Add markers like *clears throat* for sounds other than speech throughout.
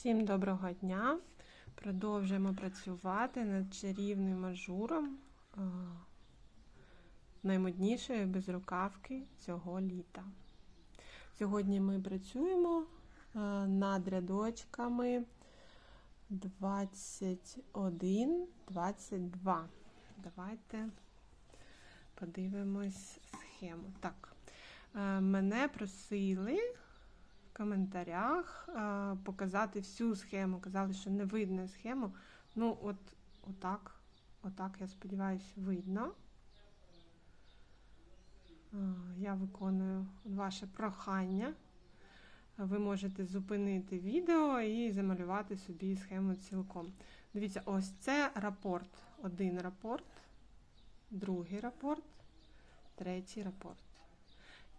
Всім доброго дня! Продовжуємо працювати над чарівним ажуром а, наймоднішої безрукавки цього літа. Сьогодні ми працюємо над рядочками 21, 22. Давайте подивимось схему. Так, мене просили коментарях е, показати всю схему. Казали, що не видно схему. Ну, от отак, отак, я сподіваюся, видно. Е, Я виконую ваше прохання. Ви можете зупинити відео і замалювати собі схему цілком. Дивіться, ось це рапорт. Один рапорт, другий рапорт, третій рапорт.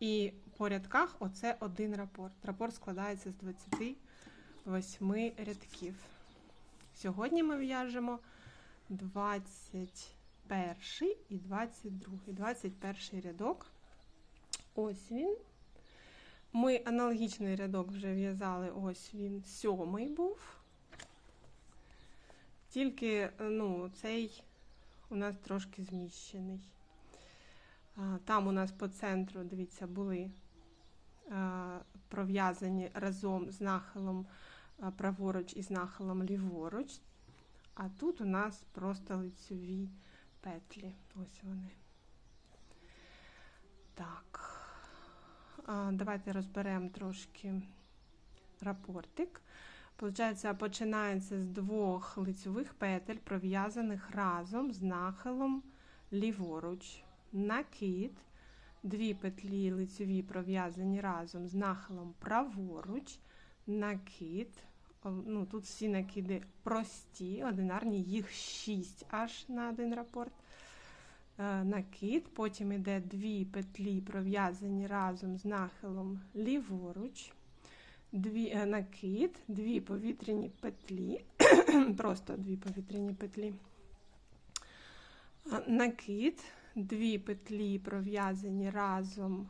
І по рядках оце один рапорт. Рапорт складається з 28 рядків. Сьогодні ми в'яжемо 21 і 22. 21 рядок. Ось він. Ми аналогічний рядок вже в'язали, ось він сьомий був. Тільки ну, цей у нас трошки зміщений. Там у нас по центру, дивіться, були пров'язані разом з нахилом праворуч і з нахилом ліворуч. А тут у нас просто лицьові петлі. Ось вони. Так. Давайте розберемо трошки рапортик. Получається, починається з двох лицьових петель, пров'язаних разом з нахилом ліворуч. Накид, дві петлі лицьові пров'язані разом з нахилом праворуч, накид. Ну, Тут всі накиди прості, одинарні, їх 6 аж на один рапорт. Накид, потім йде дві петлі пров'язані разом з нахилом ліворуч, дві, накид, дві повітряні петлі, *clears throat* просто дві повітряні петлі, накид, дві петлі пров'язані разом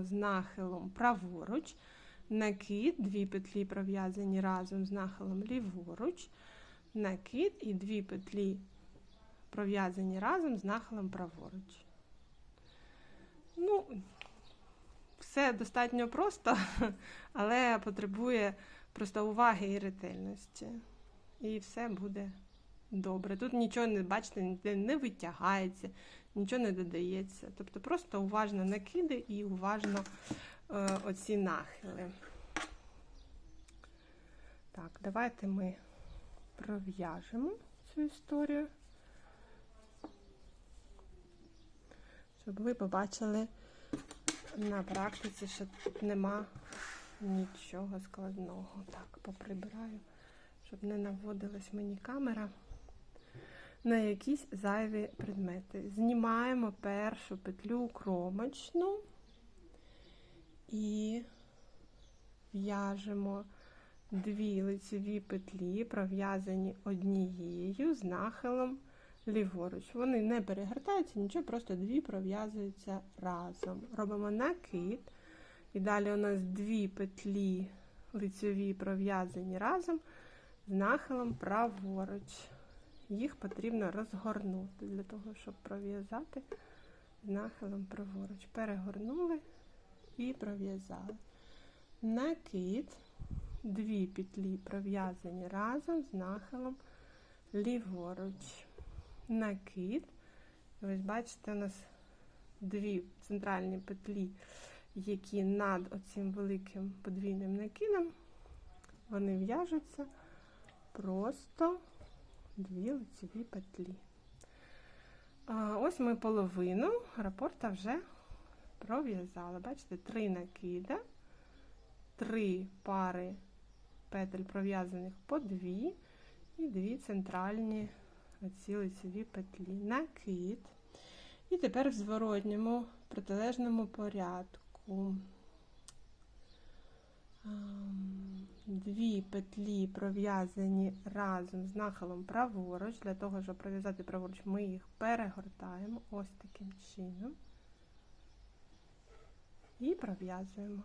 з нахилом праворуч, накид, дві петлі пров'язані разом з нахилом ліворуч, накид і дві петлі пров'язані разом з нахилом праворуч. Ну, все достатньо просто, *laughs* але потребує просто уваги і ретельності. І все буде добре. Тут нічого не бачите, ніде не витягається, нічого не додається. Тобто просто уважно накиди і уважно е, оці нахили. Так, давайте ми пров'яжемо цю історію. щоб ви побачили на практиці, що тут нема нічого складного. Так, поприбираю, щоб не наводилась мені камера на якісь зайві предмети. Знімаємо першу петлю кромочну і в'яжемо дві лицеві петлі, пров'язані однією з нахилом ліворуч. Вони не перегортаються, нічого, просто дві пров'язуються разом. Робимо накид. І далі у нас дві петлі лицеві пров'язані разом з нахилом праворуч. Їх потрібно розгорнути для того, щоб пров'язати нахилом праворуч. Перегорнули і пров'язали. Накид, дві петлі пров'язані разом з нахилом ліворуч накид. Ось бачите, у нас дві центральні петлі, які над оцим великим подвійним накидом, вони в'яжуться просто дві лицеві петлі. А Ось ми половину рапорта вже пров'язали. Бачите, три накида, три пари петель пров'язаних по дві і дві центральні оці лицеві петлі, накид. І тепер в зворотньому протилежному порядку. Дві петлі пров'язані разом з нахилом праворуч. Для того, щоб пров'язати праворуч, ми їх перегортаємо ось таким чином. І пров'язуємо.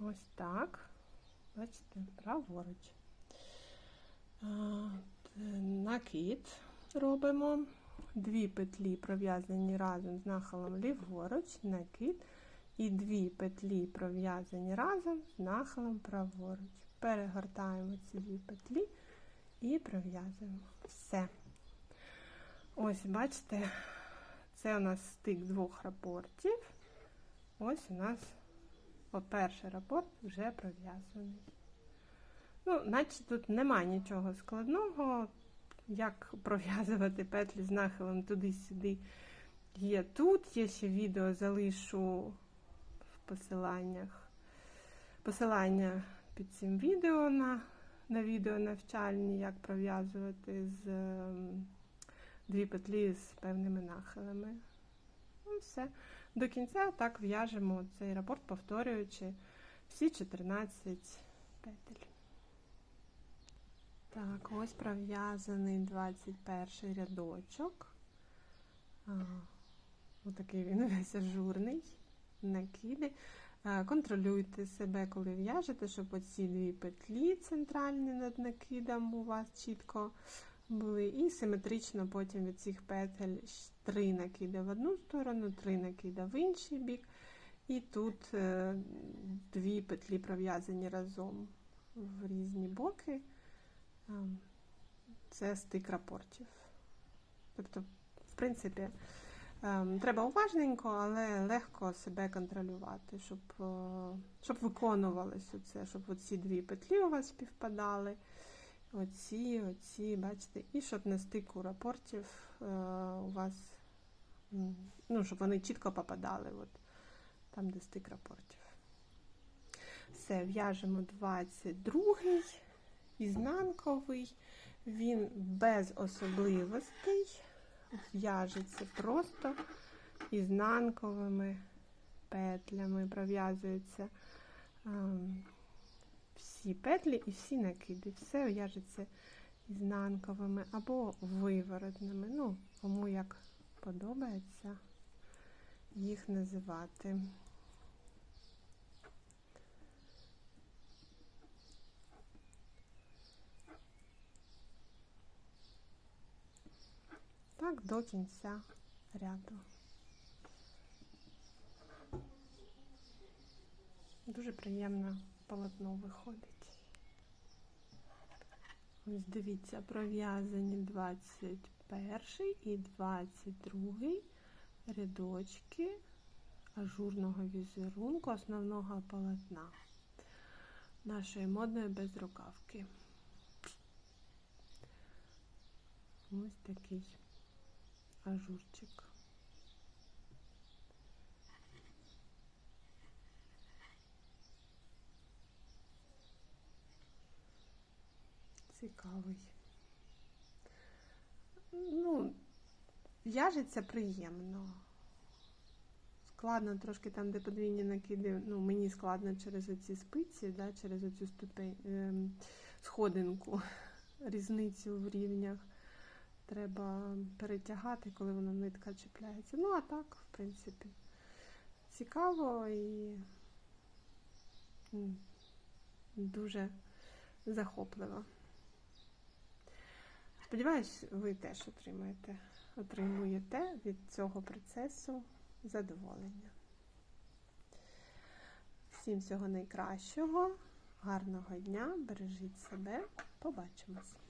Ось так. Бачите, праворуч. Накид робимо. Дві петлі пров'язані разом з нахилом ліворуч, накид. І дві петлі пров'язані разом з нахилом праворуч. Перегортаємо ці дві петлі і пров'язуємо. Все. Ось, бачите, це у нас стик двох рапортів. Ось у нас перший рапорт вже пров'язаний. Ну, наче тут нема нічого складного. Як пров'язувати петлі з нахилом туди-сюди є тут. Є ще відео залишу посиланнях. Посилання під цим відео на, на відео навчальні, як пров'язувати з ем, дві петлі з певними нахилами. Ну, все. До кінця так в'яжемо цей рапорт, повторюючи всі 14 петель. Так, ось пров'язаний 21 рядочок. Отакий він весь ажурний, накиди. Контролюйте себе, коли в'яжете, щоб оці дві петлі центральні над накидом у вас чітко були. І симетрично потім від цих петель три накиди в одну сторону, три накиди в інший бік. І тут е, дві петлі пров'язані разом в різні боки. Ем, Це стик рапортів. Тобто, в принципі, треба уважненько, але легко себе контролювати, щоб, е, щоб виконувалось це, щоб оці дві петлі у вас співпадали. Оці, оці, бачите, і щоб на стику рапортів е, у вас, ну, щоб вони чітко попадали, от, там, де стик рапортів. Все, в'яжемо 22-й, ізнанковий, він без особливостей, в'яжеться просто ізнанковими петлями, пров'язується. ем, всі петлі і всі накиди. Все в'яжеться ізнанковими або виворотними. Ну, кому як подобається їх називати. Так, до кінця ряду. Дуже приємно полотно виходить. Ось дивіться, пров'язані 21 і 22 рядочки ажурного візерунку основного полотна нашої модної безрукавки. Ось такий ажурчик. Цікавий. Ну, в'яжеться приємно. Складно трошки там, де подвійні накиди, ну, мені складно через оці спиці, да, через оцю ступень, ем, сходинку, *laughs* різницю в рівнях. Треба перетягати, коли вона нитка чіпляється. Ну, а так, в принципі, цікаво і дуже захопливо. Сподіваюсь, ви теж отримаєте, отримуєте від цього процесу задоволення. Всім всього найкращого, гарного дня, бережіть себе, побачимось!